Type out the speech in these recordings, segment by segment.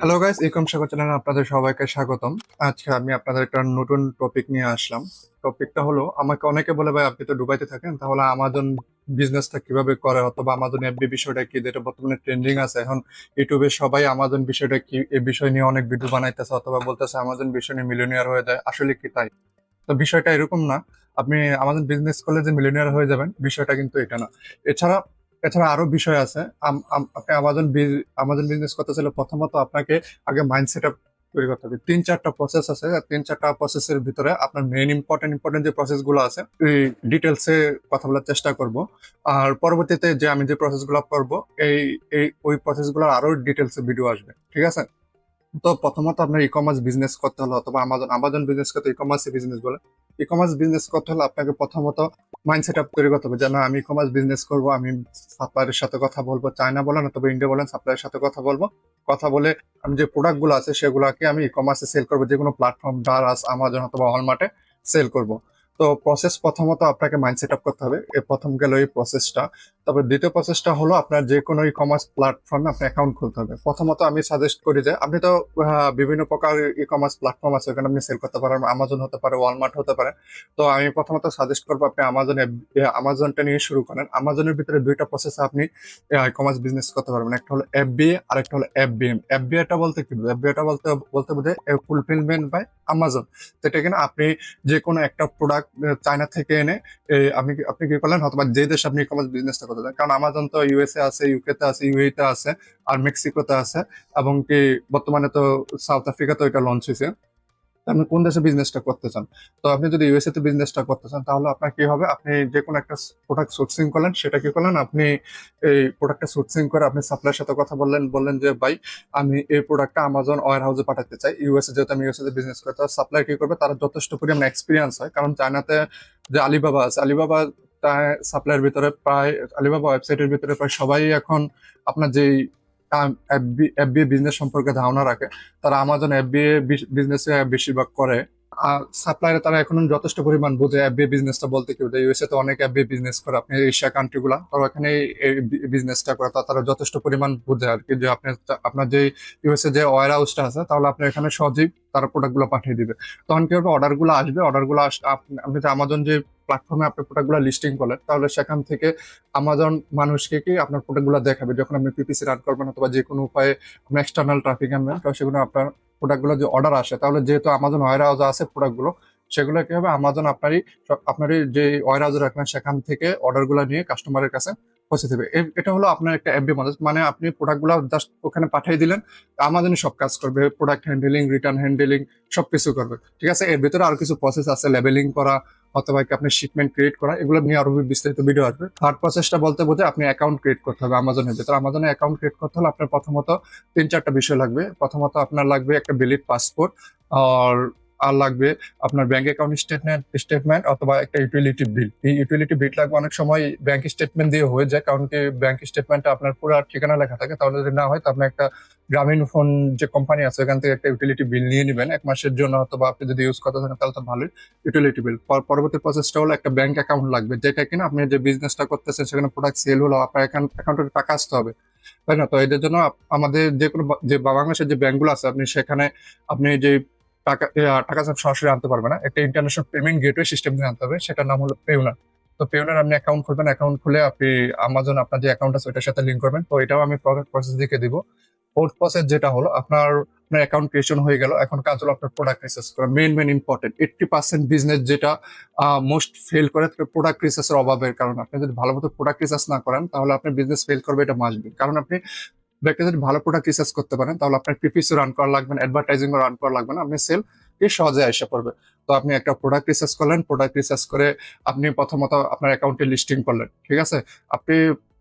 Hello guys ইকম সাগর চ্যানেলে আপনাদের সবাইকে স্বাগতম। আজকে আমি আপনাদের একটা নতুন টপিক নিয়ে আসলাম। টপিকটা হলো, আমাকে অনেকে বলে, ভাই, আপনি তো দুবাইতে থাকেন, তাহলে আমাজন বিজনেসটা কীভাবে করে? অথবা আমাজন এফবি বিষয়টা কি? যেটা বর্তমানে ট্রেন্ডিং আছে। এখন ইউটিউবে সবাই আমাজন বিষয়টা কি এই বিষয় নিয়ে অনেক ভিডিও বানাইতেছে, অথবা বলতেছে আমাজন বিষয় নিয়ে মিলিয়নিয়ার হয়ে যায়। আসলে কি তাই? তো বিষয়টা এরকম না। আপনি আমাজন বিজনেস করলে যে মিলিয়নিয়ার হয়ে যাবেন, বিষয়টা কিন্তু এটা না। এছাড়া এছাড়া আরও বিষয় আছে। আপনি আমাজন আমাজন বিজনেস করতে চাইলে প্রথমত আপনাকে আগে মাইন্ডসেট তৈরি করতে হবে। তিন চারটা প্রসেস আছে। তিন চারটা প্রসেসের ভিতরে আপনার মেইন ইম্পর্টেন্ট ইম্পর্টেন্ট যে প্রসেসগুলো আছে ডিটেলসে কথা বলার চেষ্টা করব। আর পরবর্তীতে যে আমি যে প্রসেসগুলো করব, এই এই, ওই প্রসেসগুলোর আরও ডিটেলসে ভিডিও আসবে। ঠিক আছে? তো প্রথমত আপনার ই কমার্স বিজনেস করতে হলে অথবা আমাজন আমাজন বিজনেস করতে ই কমার্স বিজনেস বলে। ই কমার্স বিজনেস করতে হলে আপনাকে প্রথমত মাইন্ডসেট আপ তৈরি করতে হবে যে, না, আমি ই কমার্স বিজনেস করব, আমি সাপ্লায়ারের সাথে কথা বলব চায়না বলেন অথবা ইন্ডিয়া বলেন সাপ্লায়ারের সাথে কথা বলব। কথা বলে আমি যে প্রোডাক্টগুলো আছে সেগুলোকে আমি ই কমার্সে সেল করব, যে কোনো প্ল্যাটফর্ম ডারাস আমাজন অথবা হলমার্টে সেল করব। তো প্রসেস প্রথমত আপনাকে মাইন্ডসেট আপ করতে হবে। এ প্রথম গেল এই প্রসেসটা তবে দ্বিতীয় প্রসেসটা হলো আপনার যে কোনো ই কমার্স প্ল্যাটফর্মে আপনি অ্যাকাউন্ট খুলতে হবে। প্রথমত আমি সাজেস্ট করি যে, আপনি তো বিভিন্ন প্রকার ই কমার্স প্ল্যাটফর্ম আছে ওখানে আপনি সেল করতে পারেন আমাজন হতে পারে ওয়ালমার্ট হতে পারে। তো আমি প্রথমত সাজেস্ট করব আপনি আমাজন আমাজনটা নিয়ে শুরু করেন। আমাজনের ভিতরে দুইটা প্রসেস আপনি ই কমার্স বিজনেস করতে পারবেন। একটা হলো এফ বি আর একটা হলো F B M F B এটা বলতে কি এফ বি এটা বলতে বলতে বোঝায় ফুলফিলমেন্ট বাই আমাজন যেটা কিনা আপনি যে কোনো একটা প্রোডাক্ট চায়না থেকে এনে আপনি আপনি কি করলেন? অথবা যে দেশে আপনি ই কমার্স বিজনেসটা করতে চান কারণ আমাজন তো ইউএসএ আছে ইউকে তে আছে ইউএই তে আছে, আর মেক্সিকোতে আছে, এবং কি বর্তমানে তো সাউথ আফ্রিকাতে এটা লঞ্চ হয়েছে। আপনি কোন দেশে বিজনেসটা করতে চান? তো আপনি যদি ইউএসএ তে বিজনেসটা করতে চান, তাহলে আপনার কি হবে? আপনি যে কোনো একটা প্রোডাক্ট সোর্সিং করলেন, সেটা কি করলেন? আপনি এই প্রোডাক্টটা সোর্সিং করে আপনি সাপ্লাইয়ের সাথে কথা বললেন বললেন যে, ভাই, আমি এই প্রোডাক্টটা আমাজন ওয়ার হাউসে পাঠাতে চাই। ইউএসএ যেহেতু আমি ইউএসএ বিজনেস করি তার সাপ্লাই কি করবে? তারা যথেষ্ট পরিমাণ এক্সপিরিয়েন্স হয়। কারণ চায়নাতে যে আলিবাবা আছে আলিবাবা সাপ্লাইয়ের ভিতরে প্রায় আলিবাবা ওয়েবসাইটের ভিতরে প্রায় সবাই এখন আপনার যেই এফবিএ বিজনেস সম্পর্কে ধারণা রাখে, তারা আমাজন এফবিএ বিজনেস বেশিরভাগ করে। সাপ্লাইরে তারা এখন যথেষ্ট পরিমাণ বোঝে এফবিএ বিজনেসটা বলতে কি বোঝায়? ইউএসএ তো অনেক এফবিএ বিজনেস করে আপনি এশিয়া কান্ট্রি গুলা, তো এখানে এই বিজনেসটা করে তারা যথেষ্ট পরিমাণ বোঝে আর কি। যে আপনি আপনার যে ইউএসএ যে ওয়ার হাউসটা আছে, তাহলে আপনি এখানে সহজেই তারা প্রোডাক্টগুলো পাঠিয়ে দিবে। তখন কি হবে? অর্ডারগুলো আসবে অর্ডারগুলো আপনি যে আমাজন যে প্ল্যাটফর্মে আপনি প্রোডাক্টগুলো লিস্টিং করলেন, তাহলে সেখান থেকে আমাজন মানুষকে কি আপনার প্রোডাক্টগুলো দেখাবে। যখন আপনি পিপিসি রান করবেন অথবা যে কোনো উপায়ে আপনি এক্সটার্নাল ট্রাফিক আনবেন তো সেগুলো আপনার প্রোডাক্টগুলো যে অর্ডার আসে, তাহলে যেহেতু আমাজন ওয়ার হাউস আছে প্রোডাক্টগুলো সেগুলো কি হবে আমাজন আপনারই আপনারই যে ওয়ার হাউসে রাখবেন সেখান থেকে অর্ডারগুলো নিয়ে কাস্টমারের কাছে পৌঁছে দেবে। এটা হলো আপনার একটা এফবি মডেল মানে আপনি প্রোডাক্টগুলো জাস্ট ওখানে পাঠিয়ে দিলেন আমাজনই সব কাজ করবে প্রোডাক্ট হ্যান্ডেলিং রিটার্ন হ্যান্ডেলিং সব কিছু করবে। ঠিক আছে? এর ভিতরে আরও কিছু প্রসেস আছে লেবেলিং করা, অথবা কি আপনি শিপমেন্ট ক্রিয়েট করা, এগুলো নিয়ে আরও বিস্তারিত ভিডিও আসবে। থার্ড প্রসেসটা বলতে বোঝে আপনি অ্যাকাউন্ট ক্রিয়েট করতে হবে আমাজনের ভিতরে। আমাজনে অ্যাকাউন্ট ক্রিয়েট করতে হলে আপনার প্রথমত তিন চারটা বিষয় লাগবে। প্রথমত আপনার লাগবে একটা বিলিট পাসপোর্ট আর আর লাগবে আপনার ব্যাংক অ্যাকাউন্ট স্টেটমেন্ট স্টেটমেন্ট অথবা একটা ইউটিলিটি বিল এই ইউটিলিটি বিল লাগবে অনেক সময় ব্যাংক স্টেটমেন্ট দিয়ে হয়ে যায়, কারণ কি ব্যাংক স্টেটমেন্টটা আপনার পুরো ঠিকানা লেখা থাকে। তাহলে যদি না হয়, তো আপনি একটা গ্রামীণ ফোন যে কোম্পানি আছে, ওখান থেকে একটা ইউটিলিটি বিল নিয়ে নেবেন এক মাসের জন্য, অথবা আপনি যদি ইউজ করতে থাকেন তাহলে তো ভালোই। ইউটিলিটি বিল পরবর্তী প্রসেসটা হলো একটা ব্যাংক অ্যাকাউন্ট লাগবে, যেটা কিনা আপনি যে বিজনেসটা করতেছেন, সেখানে প্রোডাক্ট সেল হলো, আপনার অ্যাকাউন্টে টাকা আসতে হবে। তাই না? তো এদের জন্য আমাদের যে কোনো যে বাংলাদেশের যে ব্যাংকগুলো আছে, আপনি সেখানে আপনি যে টাকা টাকা সরাসরি আনতে পারবে না। একটা ইন্টারন্যাশনাল পেমেন্ট গেটওয়ে সিস্টেম দিয়ে আনতে হবে, সেটার নাম হলো পেউনার তো পেউনার আপনি অ্যাকাউন্ট খুলবেন অ্যাকাউন্ট খুলে আপনি আমাজন আপনার যে অ্যাকাউন্ট আছে ওটার সাথে লিঙ্ক করবেন। তো এটাও আমি প্রোডাক্ট প্রসেস দিকে দিব। ফোর্থ প্রসেস যেটা হলো, আপনার আপনার অ্যাকাউন্ট ক্রিয়েশন হয়ে গেল। এখন কাজ হলো আপনার প্রোডাক্ট রিসার্চ করা। Main main important eighty percent business যেটা মোস্ট ফেল করে প্রোডাক্ট রিসার্চের অভাবের কারণে। আপনি যদি ভালো মতো প্রোডাক্ট রিসার্চ না করেন, তাহলে আপনার বিজনেস ফেল করবে এটা মাসবে কারণ আপনি ব্যাংকে যদি ভালো প্রোডাক্ট রিসার্চ করতে পারেন, তাহলে আপনার পিপিসি রান করা লাগবে না অ্যাডভার্টাইজিং রান করা লাগবে না, আপনি সেল কি সহজে এসে পড়বে। তো আপনি একটা প্রোডাক্ট রিসার্চ করলেন প্রোডাক্ট রিসার্চ করে আপনি প্রথমত আপনার অ্যাকাউন্টে লিস্টিং করলেন, ঠিক আছে? আপনি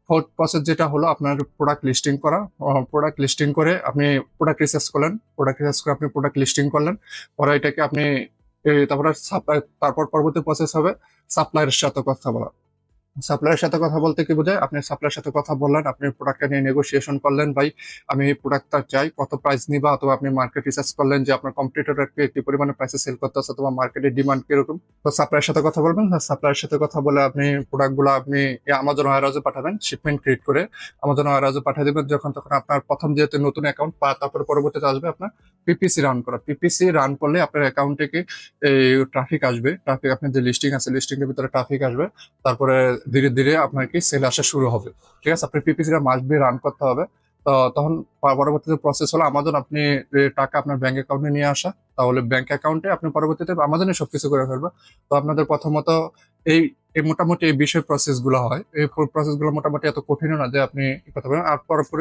ফোর্থ প্রসেস যেটা হলো, আপনার প্রোডাক্ট লিস্টিং করা প্রোডাক্ট লিস্টিং করে আপনি প্রোডাক্ট রিসার্চ করলেন প্রোডাক্ট রিসার্চ করে আপনি প্রোডাক্ট লিস্টিং করলেন, পরে এটাকে আপনি তারপরে তারপর পরবর্তী প্রসেস হবে সাপ্লাইয়ের সাথে কথা বলা। সাপ্লায়ারের সাথে কথা বলতে কি বোঝায়? আপনি সাপ্লায়ারের সাথে কথা বললেন, আপনি প্রোডাক্টটা নিয়ে নেগোসিয়েশন করলেন, ভাই। আমি এই প্রোডাক্টটা চাই, কত প্রাইস নিবা? অথবা আপনি মার্কেট রিসার্চ করলেন যে আপনার কম্পিটিটরকে কি পরিমাণে প্রাইসে সেল করতে আছে, অথবা মার্কেটের ডিমান্ড কীরকম? তো সাপ্লায়ারের সাথে কথা বলবেন। সাপ্লায়ারের সাথে কথা বলে আপনি প্রোডাক্টগুলো আপনি আমাজন ওয়ারহাউসে পাঠাবেন শিপমেন্ট ক্রিয়েট করে আমাজন ওয়ারহাউসে পাঠিয়ে দেবেন। যখন তখন আপনার প্রথম যেহেতু নতুন অ্যাকাউন্ট পা তারপরে পরবর্তীতে আসবে আপনার পিপিসি রান করা। পিপিসি রান করলে আপনার অ্যাকাউন্ট থেকে এই ট্রাফিক আসবে। ট্রাফিক আপনার যে লিস্টিং আছে লিস্টিং এর ভিতরে ট্রাফিক আসবে। তারপরে ধীরে ধীরে আপনাকে সেল আসা শুরু হবে। ঠিক আছে? আপনি পিপিসিটা মাস্ট বি রান করতে হবে। তো তখন পরবর্তীতে প্রসেস হলো আমাজন আপনি টাকা আপনার ব্যাংক অ্যাকাউন্টে নিয়ে আসা। তাহলে ব্যাংক অ্যাকাউন্টে আপনি পরবর্তীতে আমাজনে সবকিছু করে ফেলবে। তো আপনাদের প্রথমত এই এই মোটামুটি এই বিষয় প্রসেসগুলো হয়। এই প্রসেসগুলো মোটামুটি এত কঠিন না যে আপনি কথা বলেন আর পর পর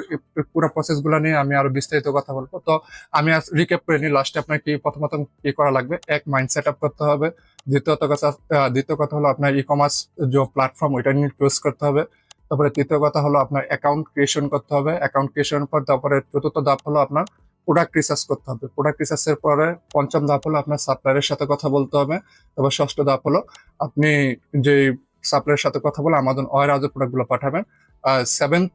পুরো প্রসেসগুলো নিয়ে আমি আরও বিস্তারিত কথা বলব। তো আমি রিক্যাপ করে নিই। লাস্টে আপনার কি প্রথমত কি করা লাগবে? এক মাইন্ড সেট আপ করতে হবে। দ্বিতীয়ত কথা দ্বিতীয় কথা হলো আপনার ই কমার্স যে প্ল্যাটফর্ম ওইটা নিয়ে চুজ করতে হবে। তারপরে তৃতীয় কথা হলো আপনার অ্যাকাউন্ট ক্রিয়েশন করতে হবে। অ্যাকাউন্ট ক্রিয়েশন পর তারপরে চতুর্থ ধাপ হলো আপনার প্রোডাক্ট রিসার্চ করতে হবে। প্রোডাক্ট রিসার্চের পরে পঞ্চম ধাপ হলো আপনার সাপ্লায়ারের সাথে কথা বলতে হবে। তারপর ষষ্ঠ ধাপ হলো আপনি যে সাপ্লায়ারের সাথে কথা বলে আমাজন ওয়ার হাউসে প্রোডাক্টগুলো পাঠাবেন। সেভেন্থ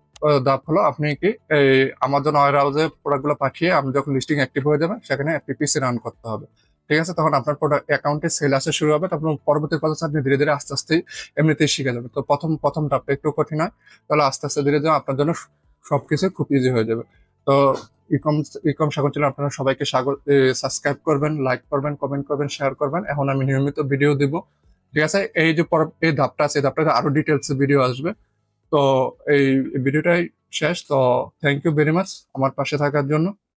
ধাপ হলো আপনি কি এই আমাজন ওয়ার হাউসে প্রোডাক্টগুলো পাঠিয়ে আপনি যখন লিস্টিং অ্যাক্টিভ হয়ে যাবেন, সেখানে পিপিসি রান করতে হবে। ঠিক আছে? তখন আপনার প্রোডাক্ট অ্যাকাউন্টে সেল আসা শুরু হবে। তারপর পরবর্তী প্রসেস আপনি ধীরে ধীরে আস্তে আস্তে এমনিতেই শিখে যাবেন। তো প্রথম প্রথম ধাপটা একটু কঠিন হয়। তাহলে আস্তে আস্তে ধীরে ধীরে আপনার জন্য সবকিছু খুব ইজি হয়ে যাবে। তো ইকম ইকম চ্যানেল আপনারা সবাইকে স্বাগত সাবস্ক্রাইব করবেন লাইক করবেন কমেন্ট করবেন শেয়ার করবেন। এখন আমি নিয়মিত ভিডিও দিব। ঠিক আছে? এই যে পর, এই ধাপটা আছে ধাপটাতে আরও ডিটেলস ভিডিও আসবে। তো এই ভিডিওটাই শেষ। তো থ্যাংক ইউ ভেরি মাচ আমার পাশে থাকার জন্য।